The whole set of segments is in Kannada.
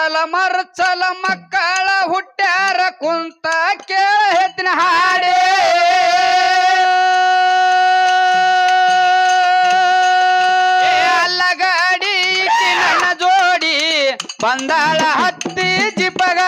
ಚಲಮರ ಚಲ ಮಕ್ಕಳ ಹುಟ್ಟ್ಯಾರ ಕುಂತ ಕೇಳ ಹೆತ್ತಿನ ಹಾಡಿ. ಅಲ್ಲಗಾಡಿ ನನ್ನ ಜೋಡಿ ಬಂದಾಳ ಹತ್ತಿ ಜಿಪಗ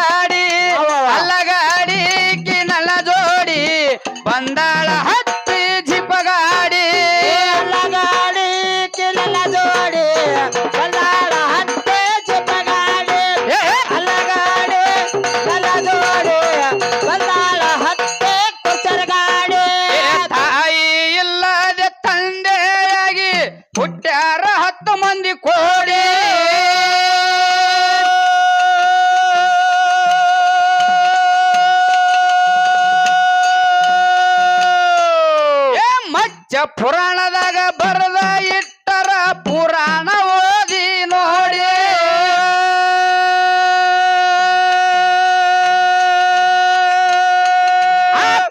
ಪುರಾಣದಾಗ ಬರದ ಇಟ್ಟರ ಪುರಾಣ ಓದಿ ನೋಡಿ.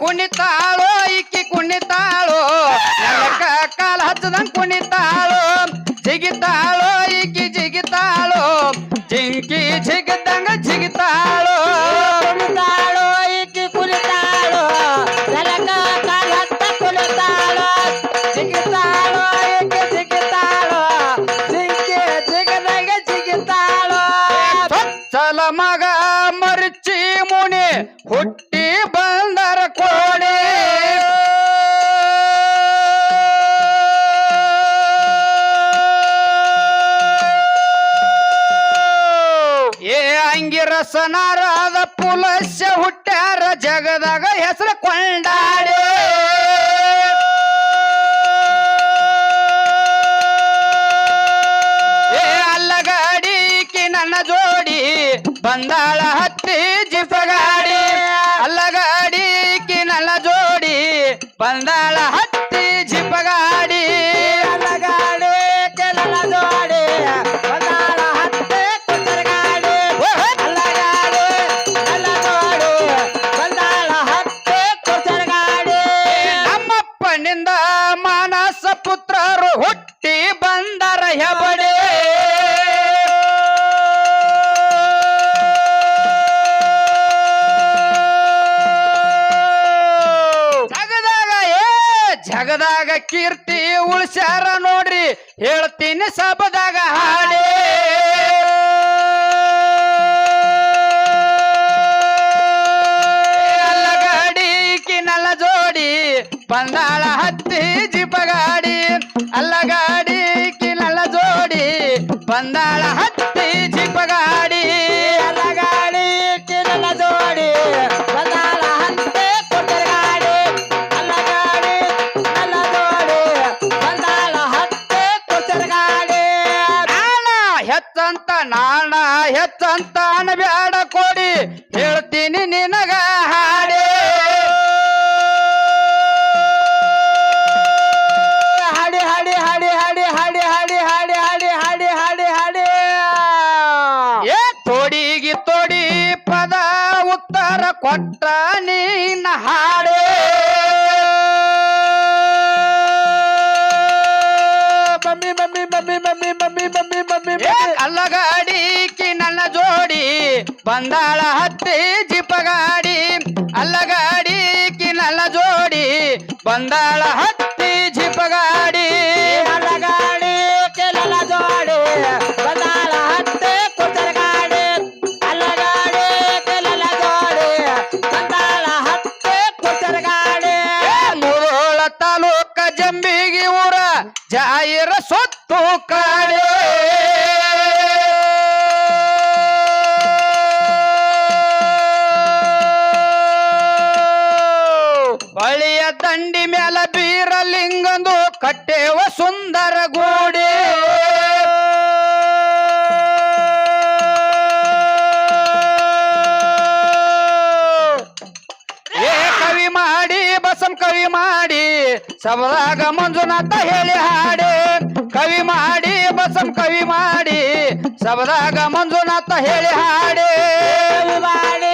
ಕುಣಿತಾಳೋ ಇಕ್ಕಿ ಕುಣಿತಾಳೋ ನೆಲಕ್ಕ ಕಾಲ ಹಚ್ಚದಂಗ್ ಕುಣಿತಾಳೋ. ಜಿಗಿತಾಳೋ ಇಕ್ಕಿ ಜಿಗಿತಾಳೋ, ಜಿಂಕಿ ಜಿಗದಂಗ ಜಿಗಿತಾಳೋ. ಕುಳಿತಾಳು ಹುಟ್ಟಿ ಬಂದರ ಕೋಣೆ. ಏ ಅಂಗಿರಸನಾರಾದ ಪುಲಸ್ಯ ಹುಟ್ಟ್ಯಾರ ಜಗದಾಗ ಹೆಸರು ಕೊಂಡಾಡೆ. ಬಂದಾಳ ಹತ್ತಿ ಜಿಪಗಾಡಿ ಅಲ್ಲಗಾಡಿ ಕೆಲ ಜೋಡಿ ಬಲ್ಲಾಳ ಹತ್ತೆ ಕುಚರಗಾಡಿ ಅಲ್ಲಗಾಡಿ ಕೆಲ ಜೋಡಿ ಬಲ್ಲಾಳ ಹತ್ತೆ ಕುಚರಗಾಡಿ ನಮ್ಮಪ್ಪನಿಂದ ಮಾನಸ ಪುತ್ರರು ಹುಟ್ಟಿ ಬಂದರ ಹೆಬಡೆ ಜಗದಾಗ ಕೀರ್ತಿ ಉಳ್ಸ್ಯಾರ ನೋಡ್ರಿ, ಹೇಳ್ತೀನಿ ಸಬದಾಗ ಹಾಡಿ. ಅಲ್ಲಗಾಡಿ ಕಿನಲ್ಲ ಜೋಡಿ, ಬಂದಾಳ ಹತ್ತಿ ಜಿಪಗಾಡಿ ಅಲ್ಲಗಾಡಿ ಕಿನಲ್ಲ ಜೋಡಿ, ಬಂದಾಳ ಹತ್ತಿ ಜಿಪಗಾಡಿ ಹೆಚ್ಚಂತ ಬೇಡ ಕೊಡಿ ಹೇಳ್ತೀನಿ ನಿನಗ ಹಾಡಿ ಹಾಡಿ ಹಾಡಿ ಹಾಡಿ ಹಾಡಿ ಹಾಡಿ ಹಾಡಿ ಹಾಡಿ ಹಾಡಿ ಹಾಡಿ ಹಾಡಿ ಹಾಡಿ ಏ ತೋಡಿಗಿ ತೋಡಿ ಪದ ಉತ್ತರ ಕೊಟ್ಟ ನೀನ ಹಾಡೇ ಬಂದಾಳ ಹತ್ತಿ ಜಿಪಗಾಡಿ, ಅಲ್ಲಗಾಡಿ ಗಾಡಿ ನನ್ನ ಜೋಡಿ. ಬಂದಾಳ ಹತ್ತಿ ಜಿಪಗಾಡಿ, ಅಲ್ಲಗಾಡಿ ಕಿನಲ್ಲ ಜೋಡಿ. ಬಲ್ಲಾಳ ಹತ್ತಿ ಕುತರಗಾಡಿ ಅಲ್ಲಗಾಡಿ ಕಿನಲ್ಲ ಜೋಡಿ. ಬಂದಾಳ ಹತ್ತಿ ಕುಚರಗಾಡಿ ಗಾಡಿ ಮುಧೋಳ ತಾಲೂಕ ಜಂಬಿಗಿ ಊರ, ಜಾಯಿರ ಸೊತ್ತು ದಂಡಿ ಮ್ಯಾಲ ಬೀರಲಿಂಗಂದು ಕಟ್ಟೆವ ಸುಂದರ ಗೋಡೆ. ಏ ಕವಿ ಮಾಡಿ, ಬಸಂ ಕವಿ ಮಾಡಿ ಸಬದಾಗ ಮಂಜುನಾಥ ಹೇಳಿ ಹಾಡೆ. ಕವಿ ಮಾಡಿ, ಬಸಂ ಕವಿ ಮಾಡಿ ಸಬದಾಗ ಮಂಜುನಾಥ ಹೇಳಿ ಹಾಡೆ. ಮಾಡಿ